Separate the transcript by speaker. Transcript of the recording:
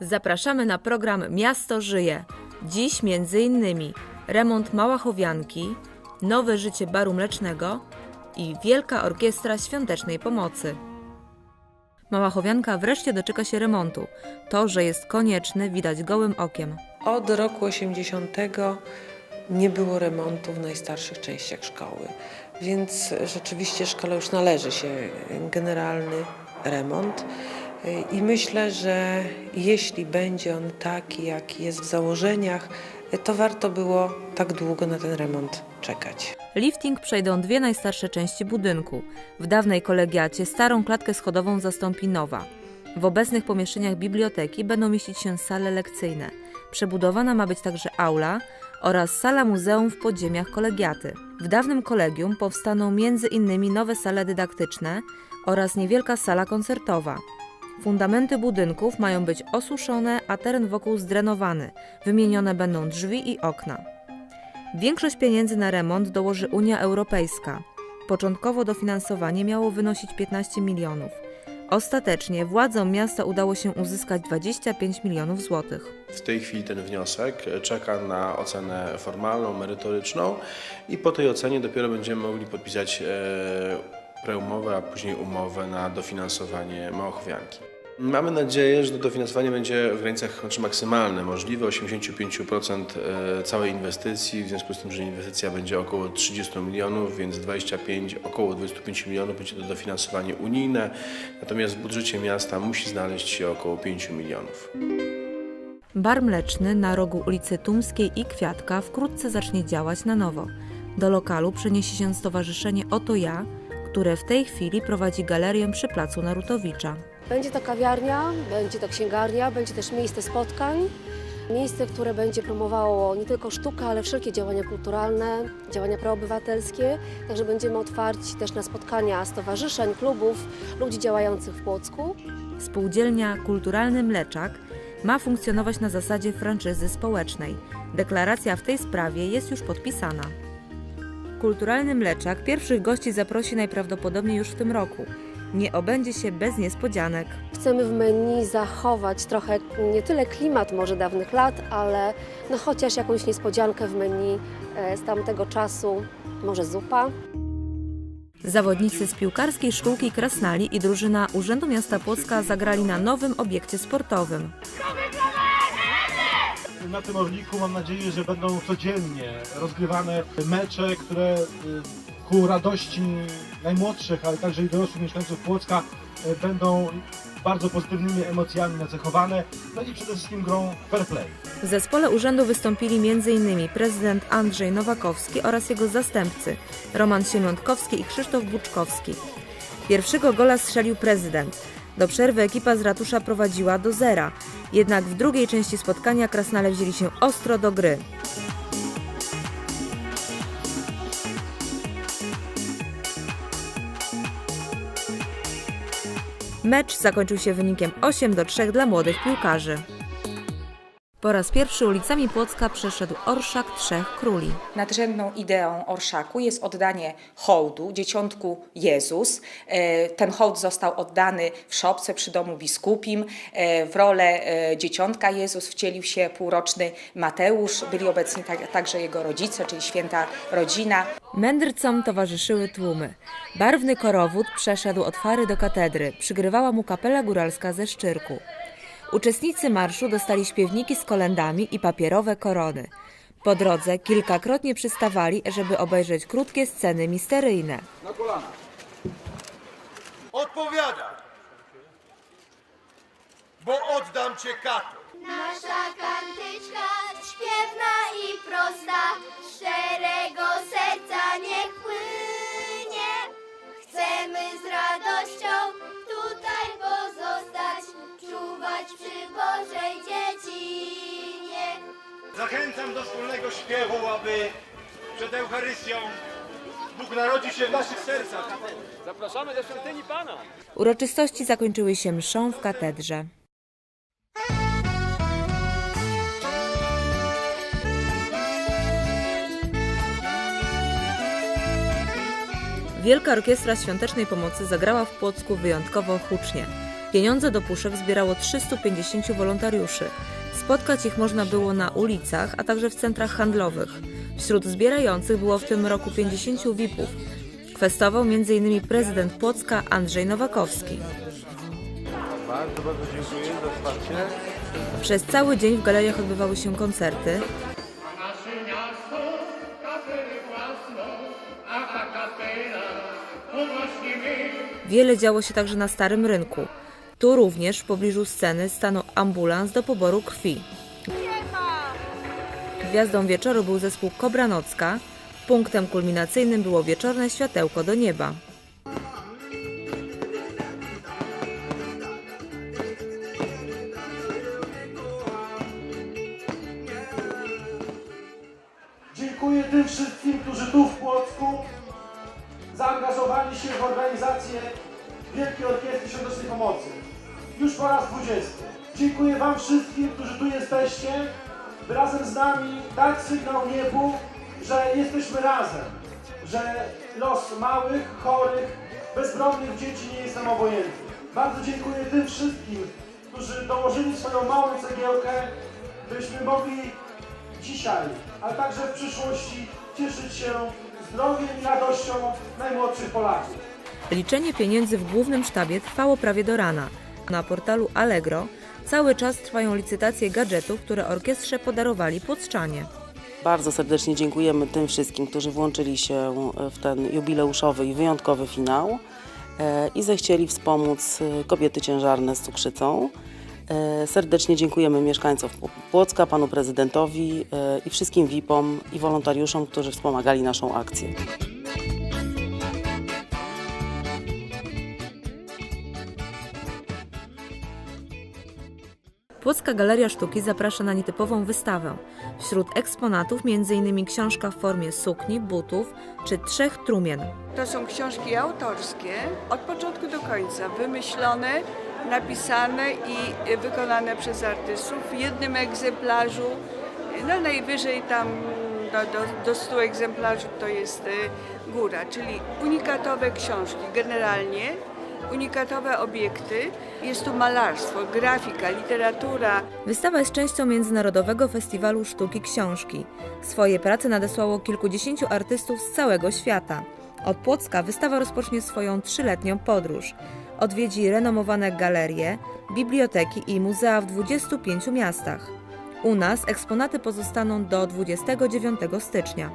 Speaker 1: Zapraszamy na program Miasto Żyje. Dziś innymi remont Małachowianki, nowe życie baru mlecznego i Wielka Orkiestra Świątecznej Pomocy. Małachowianka wreszcie doczeka się remontu. To, że jest konieczny, widać gołym okiem.
Speaker 2: Od roku 80 nie było remontu w najstarszych częściach szkoły, więc rzeczywiście szkole już należy się generalny remont. I myślę, że jeśli będzie on taki, jaki jest w założeniach, to warto było tak długo na ten remont czekać.
Speaker 1: Lifting przejdą dwie najstarsze części budynku. W dawnej kolegiacie starą klatkę schodową zastąpi nowa. W obecnych pomieszczeniach biblioteki będą mieścić się sale lekcyjne. Przebudowana ma być także aula oraz sala muzeum w podziemiach kolegiaty. W dawnym kolegium powstaną innymi nowe sale dydaktyczne oraz niewielka sala koncertowa. Fundamenty budynków mają być osuszone, a teren wokół zdrenowany. Wymienione będą drzwi i okna. Większość pieniędzy na remont dołoży Unia Europejska. Początkowo dofinansowanie miało wynosić 15 milionów. Ostatecznie władzom miasta udało się uzyskać 25 milionów złotych.
Speaker 3: W tej chwili ten wniosek czeka na ocenę formalną, merytoryczną i po tej ocenie dopiero będziemy mogli podpisać e, preumowę, a później umowę na dofinansowanie Małochwianki. Mamy nadzieję, że to dofinansowanie będzie w granicach znaczy maksymalne, możliwe 85% e, całej inwestycji, w związku z tym, że inwestycja będzie około 30 milionów, więc 25, około 25 milionów będzie to dofinansowanie unijne, natomiast w budżecie miasta musi znaleźć się około 5 milionów.
Speaker 1: Bar mleczny na rogu ulicy Tumskiej i Kwiatka wkrótce zacznie działać na nowo. Do lokalu przeniesie się stowarzyszenie Oto Ja, które w tej chwili prowadzi galerię przy placu Narutowicza.
Speaker 4: Będzie to kawiarnia, będzie to księgarnia, będzie też miejsce spotkań. Miejsce, które będzie promowało nie tylko sztukę, ale wszelkie działania kulturalne, działania proobywatelskie. Także będziemy otwarci też na spotkania stowarzyszeń, klubów, ludzi działających w Płocku.
Speaker 1: Spółdzielnia Kulturalny Mleczak ma funkcjonować na zasadzie franczyzy społecznej. Deklaracja w tej sprawie jest już podpisana. Kulturalny Mleczak pierwszych gości zaprosi najprawdopodobniej już w tym roku. Nie obędzie się bez niespodzianek.
Speaker 4: Chcemy w menu zachować trochę nie tyle klimat może dawnych lat, ale no chociaż jakąś niespodziankę w menu e, z tamtego czasu, może zupa.
Speaker 1: Zawodnicy z piłkarskiej szkółki Krasnali i drużyna Urzędu Miasta Płocka zagrali na nowym obiekcie sportowym.
Speaker 5: Na tym Orliku mam nadzieję, że będą codziennie rozgrywane mecze, które y, ku radości najmłodszych, ale także i dorosłych mieszkańców Płocka y, będą bardzo pozytywnymi emocjami nacechowane, no i przede wszystkim grą fair play.
Speaker 1: W zespole urzędu wystąpili m.in. prezydent Andrzej Nowakowski oraz jego zastępcy Roman Siemiątkowski i Krzysztof Buczkowski. Pierwszego gola strzelił prezydent. Do przerwy ekipa z ratusza prowadziła do zera, jednak w drugiej części spotkania Krasnale wzięli się ostro do gry. Mecz zakończył się wynikiem 8 do 3 dla młodych piłkarzy. Po raz pierwszy ulicami Płocka przeszedł Orszak Trzech Króli.
Speaker 6: Nadrzędną ideą orszaku jest oddanie hołdu dzieciątku Jezus. E, Ten hołd został oddany w szopce przy domu biskupim. E, W rolę e, dzieciątka Jezus wcielił się półroczny Mateusz. Byli obecni tak- także jego rodzice, czyli święta rodzina.
Speaker 1: Mędrcom towarzyszyły tłumy. Barwny korowód przeszedł od fary do katedry. Przygrywała mu kapela góralska ze Szczyrku. Uczestnicy marszu dostali śpiewniki z kolendami i papierowe korony. Po drodze kilkakrotnie przystawali, żeby obejrzeć krótkie sceny misteryjne.
Speaker 7: Odpowiadaj! Bo oddam cię katu.
Speaker 8: Nasza kantyczka śpiewna i prosta, szczerego serca niech płynie. Chcemy z radością
Speaker 7: Zachęcam do wspólnego śpiewu, aby przed Eucharystią Bóg narodził się w naszych sercach.
Speaker 1: Uroczystości zakończyły się mszą w katedrze. Wielka Orkiestra Świątecznej Pomocy zagrała w Płocku wyjątkowo hucznie. Pieniądze do puszek zbierało 350 wolontariuszy. Spotkać ich można było na ulicach, a także w centrach handlowych. Wśród zbierających było w tym roku 50 VIP-ów. Kwestował m.in. prezydent Płocka Andrzej Nowakowski.
Speaker 7: Bardzo, bardzo dziękuję za wsparcie.
Speaker 1: Przez cały dzień w galeriach odbywały się koncerty. Wiele działo się także na Starym Rynku. Tu również w pobliżu sceny stanął ambulans do poboru krwi. Gwiazdą wieczoru był zespół Kobranocka. Punktem kulminacyjnym było wieczorne światełko do nieba.
Speaker 5: Dziękuję tym wszystkim, którzy tu w Płocku zaangażowali się w organizację Wielkiej Orkiestry Świątecznej Pomocy. Już po raz 20. Dziękuję Wam wszystkim, którzy tu jesteście, by razem z nami dać sygnał niebu, że jesteśmy razem, że los małych, chorych, bezbronnych dzieci nie jest nam obojętny. Bardzo dziękuję tym wszystkim, którzy dołożyli swoją małą cegiełkę, byśmy mogli dzisiaj, ale także w przyszłości cieszyć się zdrowiem i radością najmłodszych Polaków.
Speaker 1: Liczenie pieniędzy w głównym sztabie trwało prawie do rana. Na portalu Allegro cały czas trwają licytacje gadżetów, które orkiestrze podarowali płoccczanie.
Speaker 9: Bardzo serdecznie dziękujemy tym wszystkim, którzy włączyli się w ten jubileuszowy i wyjątkowy finał e, i zechcieli wspomóc e, kobiety ciężarne z cukrzycą. E, Serdecznie dziękujemy mieszkańcom Płocka, panu prezydentowi e, i wszystkim VIP-om i wolontariuszom, którzy wspomagali naszą akcję.
Speaker 1: Płocka Galeria Sztuki zaprasza na nietypową wystawę. Wśród eksponatów m.in. książka w formie sukni, butów czy trzech trumien.
Speaker 10: To są książki autorskie, od początku do końca, wymyślone, napisane i wykonane przez artystów w jednym egzemplarzu. No najwyżej tam do, do, do 100 egzemplarzy to jest y, góra, czyli unikatowe książki generalnie, unikatowe obiekty. Jest tu malarstwo, grafika, literatura,
Speaker 1: Wystawa jest częścią Międzynarodowego Festiwalu Sztuki Książki. Swoje prace nadesłało kilkudziesięciu artystów z całego świata. Od Płocka wystawa rozpocznie swoją trzyletnią podróż. Odwiedzi renomowane galerie, biblioteki i muzea w 25 miastach. U nas eksponaty pozostaną do 29 stycznia.